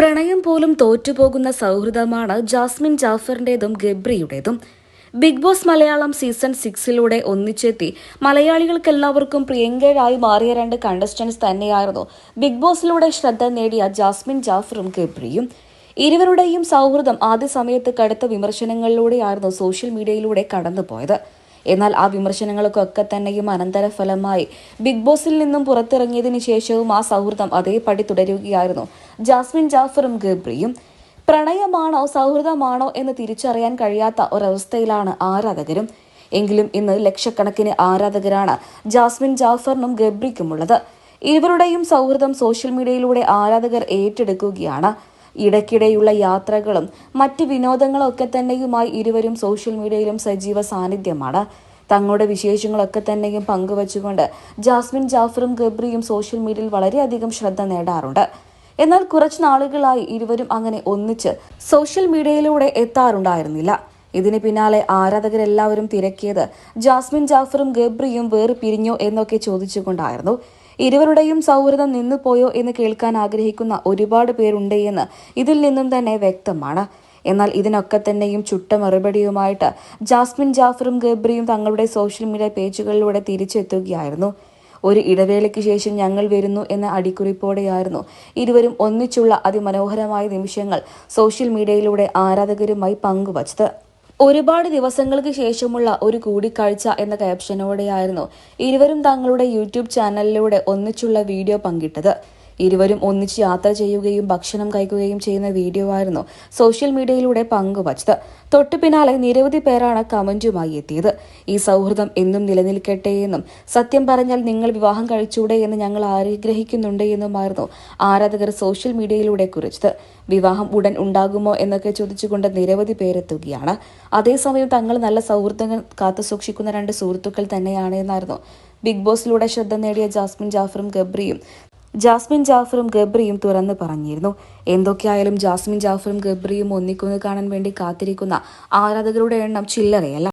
പ്രണയം പോലും തോറ്റുപോകുന്ന സൗഹൃദമാണ് ജാസ്മിൻ ജാഫറിന്റേതും ഗബ്രിയുടേതും. ബിഗ് ബോസ് മലയാളം സീസൺ സിക്സിലൂടെ ഒന്നിച്ചെത്തി. മലയാളികൾക്കെല്ലാവർക്കും പ്രിയങ്കരായി മാറിയ രണ്ട് കണ്ടസ്റ്റൻസ് തന്നെയായിരുന്നു. ബിഗ് ബോസിലൂടെ ശ്രദ്ധ നേടിയ ജാസ്മിൻ ജാഫറും ഗബ്രിയും. ഇരുവരുടെയും സൗഹൃദം ആദ്യ സമയത്ത് കടുത്ത വിമർശനങ്ങളിലൂടെയായിരുന്നു സോഷ്യൽ മീഡിയയിലൂടെ കടന്നുപോയത്. എന്നാൽ ആ വിമർശനങ്ങൾക്കൊക്കെ തന്നെയും അനന്തരഫലമായി ബിഗ് ബോസിൽ നിന്നും പുറത്തിറങ്ങിയതിനു ശേഷവും ആ സൗഹൃദം അതേപടി തുടരുകയായിരുന്നു. ജാസ്മിൻ ജാഫറും ഗബ്രിയും പ്രണയമാണോ സൗഹൃദമാണോ എന്ന് തിരിച്ചറിയാൻ കഴിയാത്ത ഒരവസ്ഥയിലാണ് ആരാധകരും. എങ്കിലും ഇന്ന് ലക്ഷക്കണക്കിന് ആരാധകരാണ് ജാസ്മിൻ ജാഫറിനും ഗബ്രിക്കുമുള്ളത്. ഇവരുടെയും സൗഹൃദം സോഷ്യൽ മീഡിയയിലൂടെ ആരാധകർ ഏറ്റെടുക്കുകയാണ്. ഇടയ്ക്കിടെയുള്ള യാത്രകളും മറ്റ് വിനോദങ്ങളും ഒക്കെ തന്നെയുമായി ഇരുവരും സോഷ്യൽ മീഡിയയിലും സജീവ സാന്നിധ്യമാണ്. തങ്ങളുടെ വിശേഷങ്ങളൊക്കെ തന്നെയും പങ്കുവച്ചുകൊണ്ട് ജാസ്മിൻ ജാഫറും ഗബ്രിയും സോഷ്യൽ മീഡിയയിൽ വളരെയധികം ശ്രദ്ധ നേടാറുണ്ട്. എന്നാൽ കുറച്ച് നാളുകളായി ഇരുവരും അങ്ങനെ ഒന്നിച്ച് സോഷ്യൽ മീഡിയയിലൂടെ എത്താറുണ്ടായിരുന്നില്ല. ഇതിന് പിന്നാലെ ആരാധകരെല്ലാവരും തിരക്കിയത് ജാസ്മിൻ ജാഫറും ഗബ്രിയും വേറെ പിരിഞ്ഞോ എന്നൊക്കെ ചോദിച്ചുകൊണ്ടായിരുന്നു. ഇരുവരുടെയും സൗഹൃദം നിന്നുപോയോ എന്ന് കേൾക്കാൻ ആഗ്രഹിക്കുന്ന ഒരുപാട് പേരുണ്ട് എന്ന് ഇതിൽ നിന്നും തന്നെ വ്യക്തമാണ്. എന്നാൽ ഇതിനൊക്കെ തന്നെയും ചുട്ട മറുപടിയുമായിട്ട് ജാസ്മിൻ ജാഫറും ഗബ്രിയും തങ്ങളുടെ സോഷ്യൽ മീഡിയ പേജുകളിലൂടെ തിരിച്ചെത്തുകയായിരുന്നു. ഒരു ഇടവേളയ്ക്ക് ശേഷം ഞങ്ങൾ വരുന്നു എന്ന അടിക്കുറിപ്പോടെയായിരുന്നു ഇരുവരും ഒന്നിച്ചുള്ള അതിമനോഹരമായ നിമിഷങ്ങൾ സോഷ്യൽ മീഡിയയിലൂടെ ആരാധകരുമായി പങ്കുവച്ചത്. ഒരുപാട് ദിവസങ്ങൾക്ക് ശേഷമുള്ള ഒരു കൂടിക്കാഴ്ച എന്ന ക്യാപ്ഷനോടെയായിരുന്നു ഇരുവരും തങ്ങളുടെ യൂട്യൂബ് ചാനലിലൂടെ ഒന്നിച്ചുള്ള വീഡിയോ പങ്കിട്ടത്. ഇരുവരും ഒന്നിച്ച് യാത്ര ചെയ്യുകയും ഭക്ഷണം കഴിക്കുകയും ചെയ്യുന്ന വീഡിയോ ആയിരുന്നു സോഷ്യൽ മീഡിയയിലൂടെ പങ്കുവച്ചത്. തൊട്ടു പിന്നാലെ നിരവധി പേരാണ് കമന്റുമായി എത്തിയത്. ഈ സൗഹൃദം എന്നും നിലനിൽക്കട്ടെ എന്നും സത്യം പറഞ്ഞാൽ നിങ്ങൾ വിവാഹം കഴിച്ചൂടെ എന്ന് ഞങ്ങൾ ആഗ്രഹിക്കുന്നുണ്ട് എന്നുമായിരുന്നു ആരാധകർ സോഷ്യൽ മീഡിയയിലൂടെ കുറിച്ചത്. വിവാഹം ഉടൻ ഉണ്ടാകുമോ എന്നൊക്കെ ചോദിച്ചുകൊണ്ട് നിരവധി പേരെത്തുകയാണ്. അതേസമയം തങ്ങൾ നല്ല സൗഹൃദങ്ങൾ കാത്തു സൂക്ഷിക്കുന്ന രണ്ട് സുഹൃത്തുക്കൾ തന്നെയാണ് എന്നായിരുന്നു. ബിഗ് ബോസിലൂടെ ശ്രദ്ധ നേടിയ ജാസ്മിൻ ജാഫറും ഗബ്രിയും ജാസ്മിൻ ജാഫറും ഗബ്രിയും തുറന്നു പറഞ്ഞിരുന്നു. എന്തൊക്കെയായാലും ജാസ്മിൻ ജാഫറും ഗബ്രിയും ഒന്നിക്കുന്നു കാണാൻ വേണ്ടി കാത്തിരിക്കുന്ന ആരാധകരുടെ എണ്ണം ചില്ലറയല്ല.